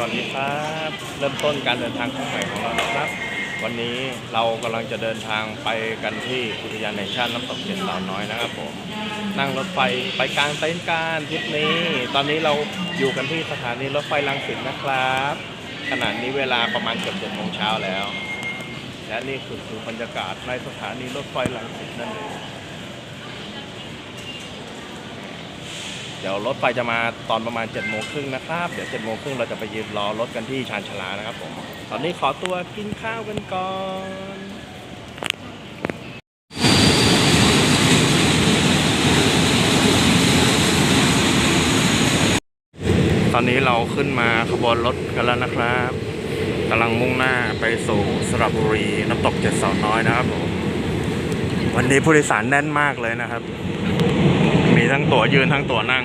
วัสดีครับ เริ่มต้นการเดินทางครั้งใหม่ของเรานะครับ วันนี้เรากำลังจะเดินทางไปกันที่อุทยานแห่งชาติน้ำตกเจ็ดสาวน้อยนะครับผมนั่งรถไฟไปกลางเต็นท์การทริปนี้ ตอนนี้เราอยู่กันที่สถานีรถไฟลังสิตนะครับ ขณะนี้เวลาประมาณเกือบเจ็ดโมงเช้าแล้ว และนี่คือคือบรรยากาศในสถานีรถไฟลังสิตนั่นเอง เดี๋ยวรถไฟจะมาตอนประมาณ7จ็ดโมงครึ่งนะครับ เดี๋ยว7จ็ดโมงครึ่งเราจะไปยืนรอรถกันที่ชานชาลานะครับผม ตอนนี้ขอตัวกินข้าวกันก่อนตอนนี้เราขึ้นมาขบวนรถกันแล้วนะครับกำลังมุ่งหน้าไปสู่สระบุรีน้ำตกเจ็ดเสาวน้อยนะครับผมวันนี้ผู้โดยสารแน่นมากเลยนะครับ ทั้งตั๋วยืนทั้งตั๋วนั่ง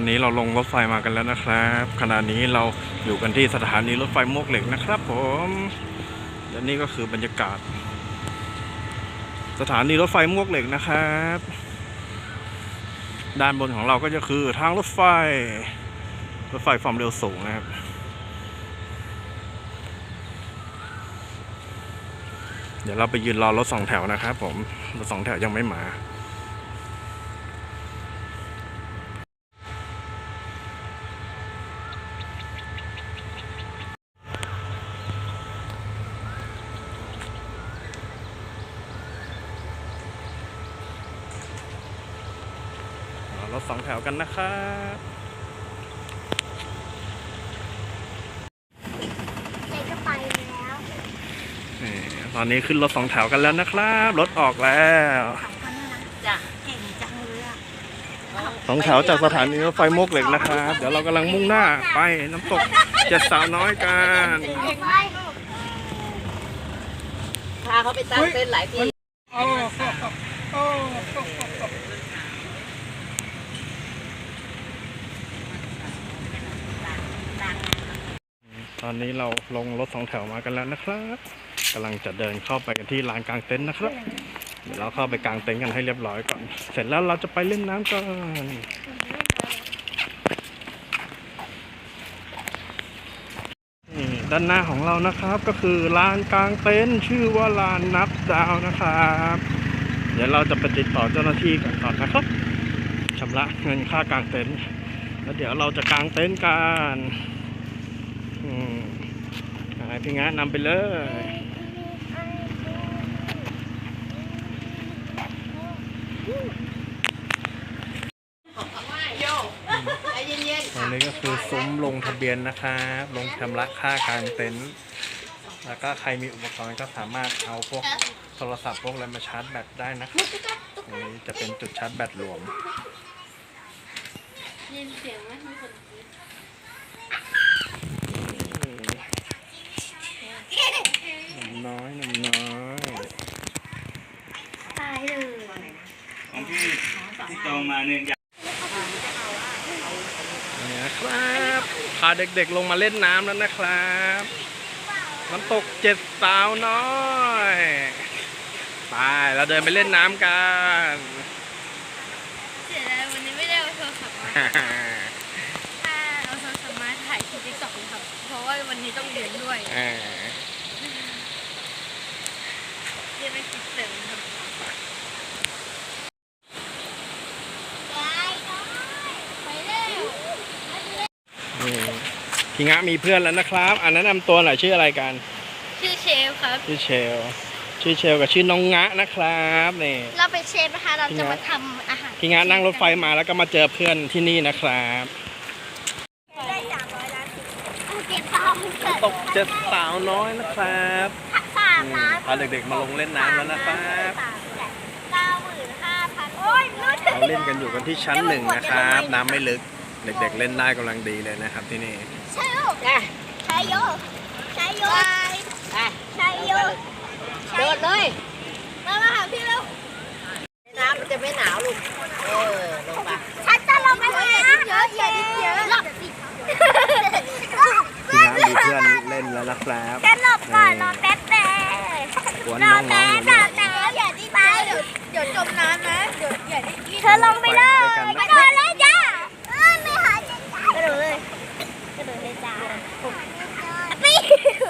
อนนี้เราลงรถไฟมากันแล้วนะครับ ขณะนี้เราอยู่กันที่สถานีรถไฟมวกเหล็กนะครับ ผมและนี่ก็คือบรรยากาศ สถานีรถไฟมวกเหล็กนะครับ ด้านบนของเราก็จะคือทางรถไฟ รถไฟความเร็วสูงนะครับเดี๋ยวเราไปยืนรอรถสองแถวนะครับผม รถสองแถวยังไม่มา รอรถสองแถว กันนะครับเด็กก็ไปแล้วนี่ตอนนี้ขึ้นรถสองแถวกันแล้วนะครับ รถออกแล้วสองคนน่ารักจ้ะเก่งจังเลยอะสองแถวจากสถานีรถไฟมวกเหล็กนะครับ เดี๋ยวเรากำลังมุ่งหน้าไปน้ำตกเจ็ดสาวน้อยกันเด็กไปพาเขาไปตั้งเต้นท์หลายที ตอนนี้เราลงรถสองแถวมากันแล้วนะครับกำลังจะเดินเข้าไปกันที่ลานกลางเต็นท์นะครับ เดี๋ยวเราเข้าไปกางเต็นท์กันให้เรียบร้อยก่อน เสร็จแล้วเราจะไปเล่นน้ำกันนี่ด้านหน้าของเรานะครับก็คือลานกลางเต็นท์ชื่อว่าลานนับดาวนะครับ เดี๋ยวเราจะไปติดต่อเจ้าหน้าที่กันก่อนนะครับชำระเงินค่ากางเต็นท์แล้วเดี๋ยวเราจะกางเต็นท์กันอืมให้ พี่งะนำไปเลยโยใจเย็นตรงนี้ก็คือซุ้มลงทะเบียนนะครับ ลงชำระค่ากลางเต็นท์แล้วก็ใครมีอุปกรณ์ก็สามารถเอาพวกโทรศัพท์พวกอะไรมาชาร์จแบตได้นะครับตรงนี้จะเป็นจุดชาร์จแบตรวมยินเสียงไหมมีคน หนุ่มน้อยหนุ่มน้อย ตายเลย ของพี่ ที่จองมาเนี่ยนี่นะครับพาเด็กๆลงมาเล่นน้ำแล้วนะครับน้ำตกเจ็ดสาวน้อยไปเราเดินไปเล่นน้ำกัน เสียดายวันนี้ไม่ได้เอาโทรศัพท์มาถ่ายคลิปติ๊กต็อกครับ เพราะว่าวันนี้ต้องเรียนด้วย อ่า เรียนเป็นคลิปเสริมครับไปเร็ว นี่ พี่งะมีเพื่อนแล้วนะครับอ่านแนะนำตัวหน่อยชื่ออะไรกัน ชื่อเชฟครับ ชื่อเชล ชื่อเชลกับชื่อน้องงะนะครับนี่เราเป็นเชฟนะคะเราจะมาทำอาหารพี่งะนั่งรถไฟมาแล้วก็มาเจอเพื่อนที่นี่นะครับได้สามร้อยล้านเก็บตังค์เสร็จตกเจ็ดสาวน้อยนะครับสามล้านพาเด็กๆมาลงเล่นน้ำแล้วนะครับเก้าหมื่นห้าพันโอ้ยลุ้นเราเล่นกันอยู่กันที่ชั้นหนึ่งนะครับ น้ำไม่ลึกเด็กๆเล่นได้กำลังดีเลยนะครับที่นี่ ใช่ลูกๆนะใช่โยใช่โยไปใช่โยโดดเลย มามาหาพี่เร็วน้ำมันจะไม่หนาวลูก เออลงไปฉันจะลงไปเลยนะเยอะเยอะเยอะหลบพี่งะมีเพื่อนเล่นแล้วนะครับฉันหลบก่อนรอแป๊บแป๊บกวนรน้อองๆแป๊บหนูรอเนี่ยแป๊บอย่าดิ้นไปเดี๋ยวเดี๋ยวจมน้ำนะ เดี๋ยวอย่าดิ้นเธอลงไปเลยกระโดดเลยจ้าเออไม่หาจ้ากระโดดเลยกระโดดเลยจ้าไม่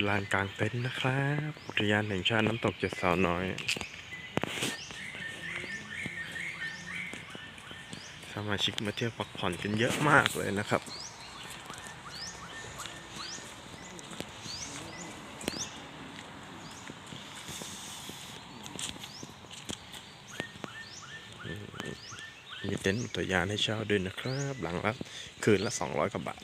คือลานกลางเต็นท์นะครับอุทยานแห่งชาติน้ำตกเจ็ดสาวน้อย สมาชิกมาเที่ยวพักผ่อนกันเยอะมากเลยนะครับมีเต็นท์อุทยานให้เช่าด้วยนะครับ หลังละคืนละ 200กว่าบาท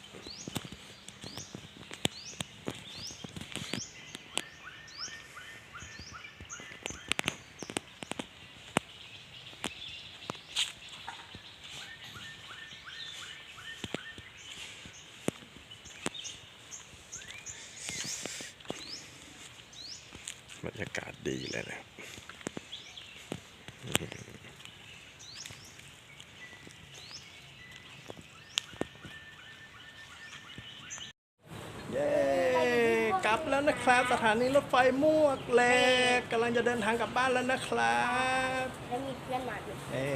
บรรยากาศดีเลยนะครับ เย้กลับแล้วนะครับ สถานีรถไฟมวกเหล็กกำลังจะเดินทางกลับบ้านแล้วนะครับ แล้วมีเพื่อนมาด้วย เอ้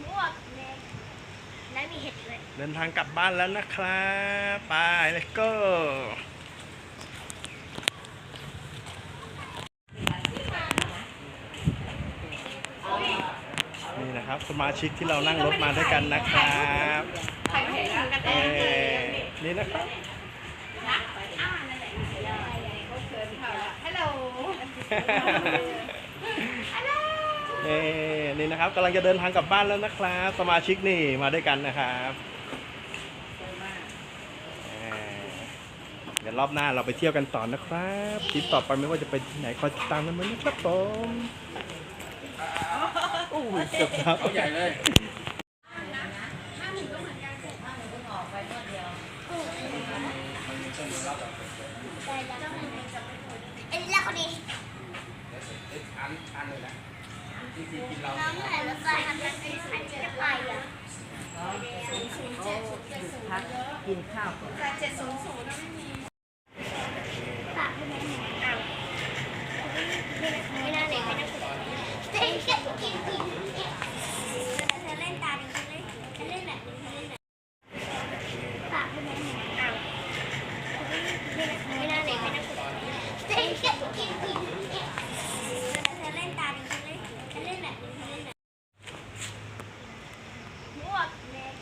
หมวกเล็กและ มีเห็ดด้วยเดินทางกลับบ้านแล้วนะครับไปเลยก็นี่นะครับสมาชิกที่เรานั่งรถมาด้วยกันนะครับเอ้นี่นะครับฮัลโหลเอ้ นี่นะครับกำลังจะเดินทางกลับบ้านแล้วนะครับ สมาชิกนี่มาด้วยกันนะครับเอ่อเดี๋ยวรอบหน้าเราไปเที่ยวกันต่อนะครับทริปต่อไปไม่ว่าจะไปที่ไหนคอยติดตามกันมันนะครับผมโอ้ยเกือบครับใหญ่เลย เอ็นแล้วคนนี้ น้องไหนรถไฟทำเป็นใครจะไปอะ พักกินข้าวก่อน ฝากให้แม่หน่อยอ้าวไม่น่าเด็กไม่น่าเด็กเจ๊กินกินกินเธอเล่นตาดิฉันเล่นฉันเล่นแบบนี้ฉันเล่นแบบฝากให้แม่หน่อยอ้าวไม่น่าเด็กไม่น่าเด็กเจ๊กินกินกินเธอเล่นตาดิฉันเล่นฉันเล่นแบบนี้ฉันเล่นแบบหมวกเล็ก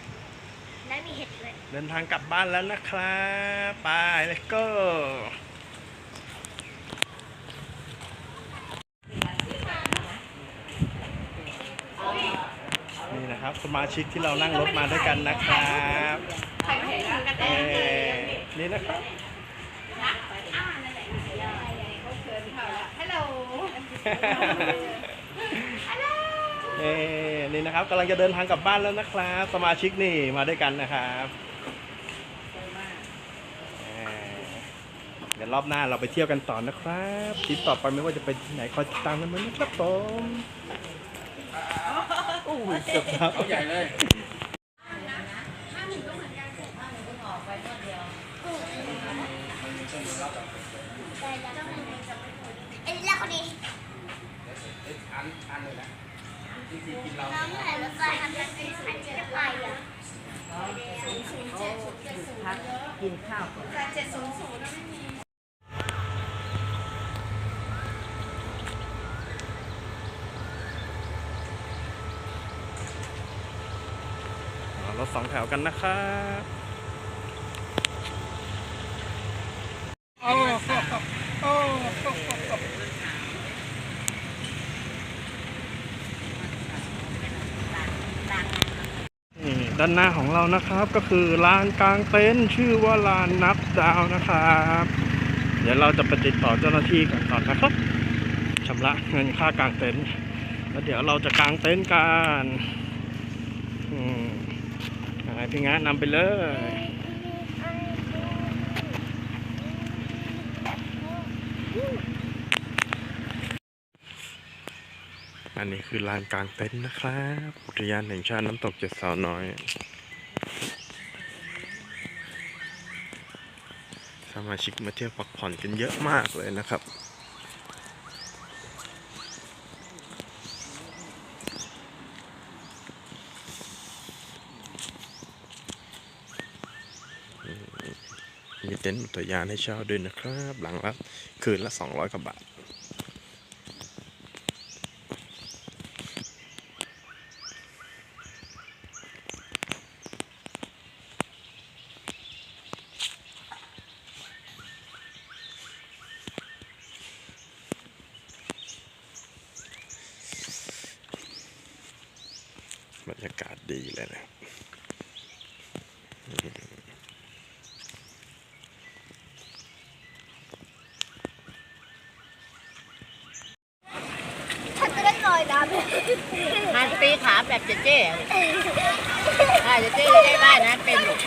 และมีเห็ดด้วย เดินทางกลับบ้านแล้วนะครับไปเลยก็นี่นะครับสมาชิกที่เรานั่งรถมาด้วยกันนะครับเอ้นี่นะครับ ฮัลโหล นี่นะครับกำลังจะเดินทางกลับบ้านแล้วนะครับ สมาชิกนี่มาด้วยกันนะครับเอ้เดี๋ยวรอบหน้าเราไปเที่ยวกันต่อนะครับทริปต่อไปไม่ว่าจะไปที่ไหนคอยติดตามกันมันนะครับผมโอ้ยเกือบครับใหญ่เลย เอ็นแล้วคนนี้ น้องไหนรถไฟทำเป็นใครจะไปอะพักกินข้าวก่อนอ่ารถสองแถวกันนะครับนี่ ด้านหน้าของเรานะครับ ก็คือลานกลางเต็นท์ชื่อว่าลานนับดาวนะครับ เดี๋ยวเราจะไปติดต่อเจ้าหน้าที่กันก่อนนะครับชำระเงินค่ากางเต็นท์แล้วเดี๋ยวเราจะกางเต็นท์กันอืมยังไงพี่งะนำไปเลย อันนี้คือลานกลางเต็นท์นะครับอุทยานแห่งชาติน้ำตกเจ็ดสาวน้อย สมาชิกมาเที่ยวพักผ่อนกันเยอะมากเลยนะครับมีเต็นท์อุทยานให้เช่าด้วยนะครับ หลังละคืนละ 200กว่าบาท ดีเลยนะฉันจะได้ลอยน้ำมาตีขาแบบเจ๊เจ๊อ่าเจ๊เจ๊จะได้บ้านนะเป็นหรอก